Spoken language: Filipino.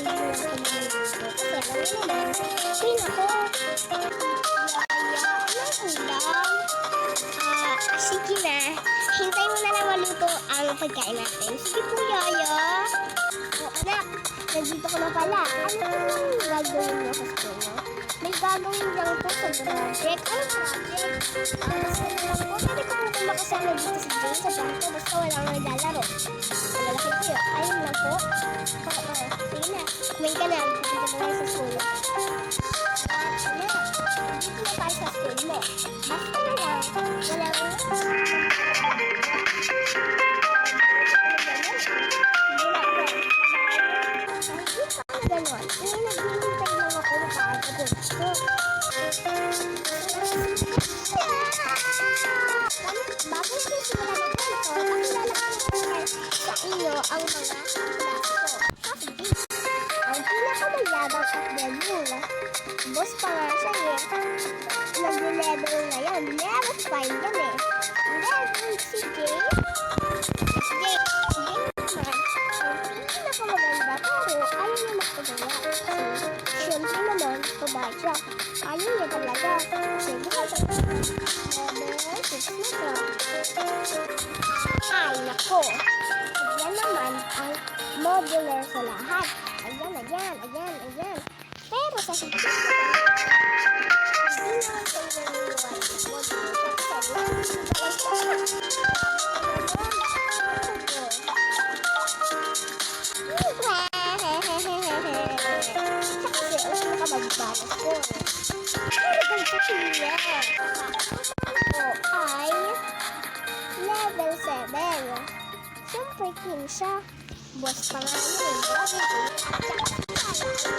Pinako. Ah, sige na. Hintay mo na lang maluto ang pagkain natin. Sige po, Yoyo. Oh, anak. Nandito ko na pala. Anong gagawin mo sa school mo? May gagawin lang po sa project. Ano project? Ah, basta na lang po. Pwede ko po dito sa game sa banko. Basta walang naglalaro. Malalaki ko yun. Ayun lang po. Na. Kumain ka na. Dito na tayo sa school. Ah, ano? Dito na sa school mo. Basta na lang. Walang... Ganon. Eh, naghihintay lang ako na paano Bago sisimula ng ganito, pakilala ko sa inyo ang mga Boss pa nga siya eh. Nag-level na yan. Level 5 yan eh. Level si Jay. Jay, Jay naman. Ang pinakamaganda pero ayaw niya makagawa. So, syempre naman, babae siya. Ayaw niya talaga. Sige, level 6 na siya. Ay, nako. Ayan naman ang modular sa lahat. Ayan, ayan, ayan, ayan. Pero sa higit na